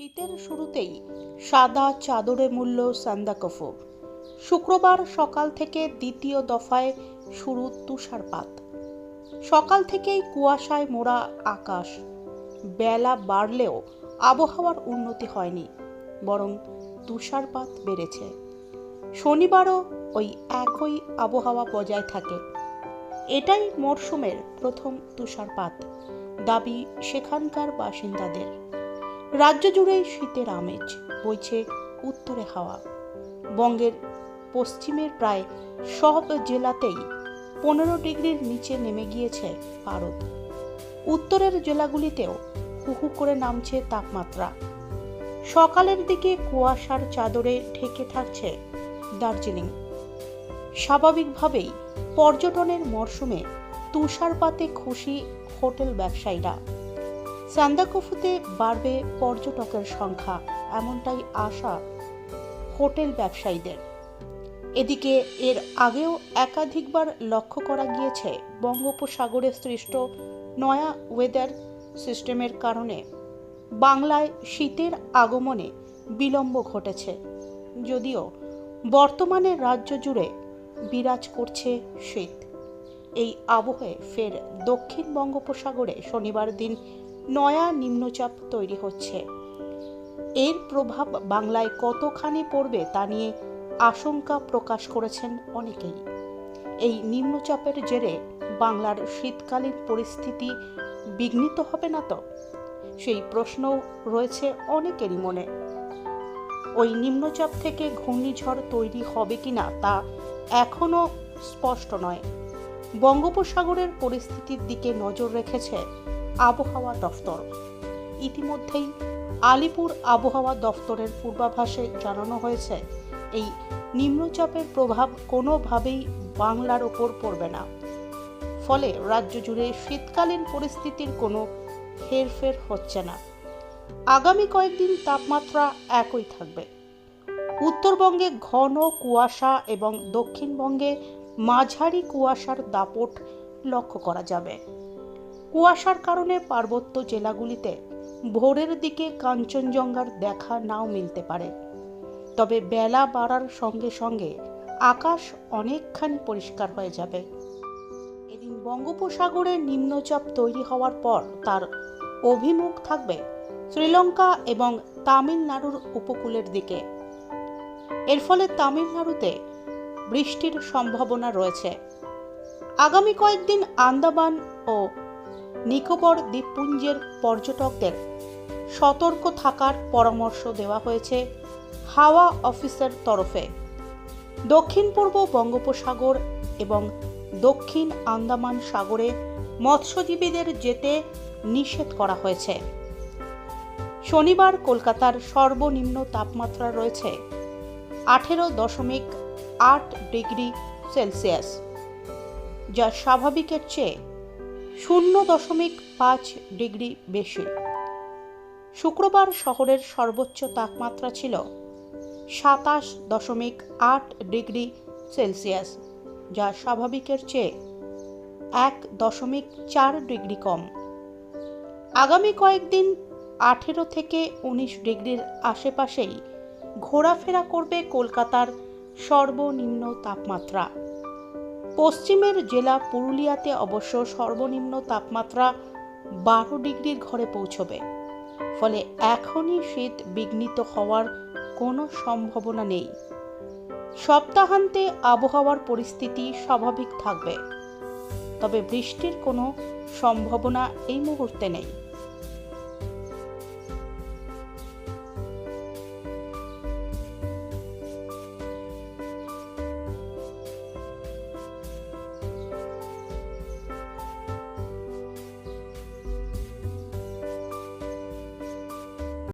শীতের শুরুতেই সাদা চাদরে মূল্য সান্দাকফু শুক্রবার সকাল থেকে দ্বিতীয় দফায় শুরু তুষারপাত। সকাল থেকেই কুয়াশায় মোড়া আকাশ। বেলা বাড়লেও আবহাওয়ার উন্নতি হয়নি, বরং তুষারপাত বেড়েছে। শনিবারও ওই একই আবহাওয়া বজায় থাকে। এটাই মরশুমের প্রথম তুষারপাত, দাবি সেখানকার বাসিন্দাদের। রাজ্য জুড়েই শীতের আমেজ বইছে উত্তরে হাওয়া। বঙ্গের পশ্চিমের প্রায় সব জেলাতেই পনেরো ডিগ্রির নিচে নেমে গিয়েছে পারদ। উত্তরের জেলাগুলিতেও হু হু করে নামছে তাপমাত্রা। সকালের দিকে কুয়াশার চাদরে ঢেকে থাকছে দার্জিলিং। স্বাভাবিকভাবেই পর্যটনের মরশুমে তুষারপাতে খুশি হোটেল ব্যবসায়ীরা। সান্দাকফুতে বাড়বে পর্যটকের সংখ্যা, এমনটাই আশা হোটেল ব্যবসায়ীদের। এদিকে এর আগেও একাধিকবার লক্ষ্য করা গিয়েছে বঙ্গোপসাগরে সৃষ্ট নয়া ওয়েদার সিস্টেমের কারণে। বাংলায় শীতের আগমনে বিলম্ব ঘটেছে, যদিও বর্তমানে রাজ্য জুড়ে বিরাজ করছে শীত। এই আবহে ফের দক্ষিণ বঙ্গোপসাগরে শনিবার দিন নয়া নিম্নচাপ তৈরি হচ্ছে। এর প্রভাব বাংলায় কতখানি পড়বে তা নিয়ে আশঙ্কা প্রকাশ করেছেন অনেকেই। এই নিম্নচাপের জেরে বাংলার শীতকালীন পরিস্থিতি বিঘ্নিত হবে না তো? সেই প্রশ্ন রয়েছে অনেকেরই মনে। ওই নিম্নচাপ থেকে ঘূর্ণিঝড় তৈরি হবে কিনা তা এখনও স্পষ্ট নয়। বঙ্গোপসাগরের পরিস্থিতির দিকে নজর রেখেছে আবহাওয়া দফতর। ইতিমধ্যেই আলিপুর আবহাওয়া দফতরের পূর্বাভাসে জানানো হয়েছে, এই নিম্নচাপের প্রভাব কোনোভাবেই বাংলার ওপর পড়বে না। ফলে রাজ্য জুড়ে শীতকালীন পরিস্থিতির কোনো হেরফের হচ্ছে না। আগামী কয়েকদিন তাপমাত্রা একই থাকবে। উত্তরবঙ্গে ঘন কুয়াশা এবং দক্ষিণবঙ্গে মাঝারি কুয়াশার দাপট লক্ষ্য করা যাবে। কুয়াশার কারণে পার্বত্য জেলাগুলিতে ভোরের দিকে কাঞ্চনজঙ্ঘার দেখা নাও মিলতে পারে। তবে বেলা বাড়ার সঙ্গে সঙ্গে আকাশ অনেকখানি পরিষ্কার হয়ে যাবে। এদিন বঙ্গোপসাগরে নিম্নচাপ তৈরি হওয়ার পর তার অভিমুখ থাকবে শ্রীলঙ্কা এবং তামিলনাড়ুর উপকূলের দিকে। এর ফলে তামিলনাড়ুতে বৃষ্টির সম্ভাবনা রয়েছে। আগামী কয়েকদিন আন্দামান ও নিকোবর দ্বীপপুঞ্জের পর্যটকদের সতর্ক থাকার পরামর্শ দেওয়া হয়েছে হাওয়া অফিসের তরফে। দক্ষিণ পূর্ব বঙ্গোপসাগর এবং দক্ষিণ আন্দামান সাগরে মৎস্যজীবীদের যেতে নিষেধ করা হয়েছে। শনিবার কলকাতার সর্বনিম্ন তাপমাত্রা রয়েছে আঠেরো দশমিক আট ডিগ্রি সেলসিয়াস, যা স্বাভাবিকের চেয়ে শূন্য দশমিক পাঁচ ডিগ্রি বেশি। শুক্রবার শহরের সর্বোচ্চ তাপমাত্রা ছিল সাতাশ দশমিক আট ডিগ্রি সেলসিয়াস, যা স্বাভাবিকের চেয়ে এক দশমিক চার ডিগ্রি কম। আগামী কয়েকদিন আঠেরো থেকে উনিশ ডিগ্রির আশেপাশেই ঘোরাফেরা করবে কলকাতার সর্বনিম্ন তাপমাত্রা। পশ্চিমের জেলা পুরুলিয়াতে অবশ্য সর্বনিম্ন তাপমাত্রা বারো ডিগ্রির ঘরে পৌঁছবে। ফলে এখনই শীত বিঘ্নিত হওয়ার কোনো সম্ভাবনা নেই। সপ্তাহান্তে আবহাওয়ার পরিস্থিতি স্বাভাবিক থাকবে। তবে বৃষ্টির কোনো সম্ভাবনা এই মুহূর্তে নেই।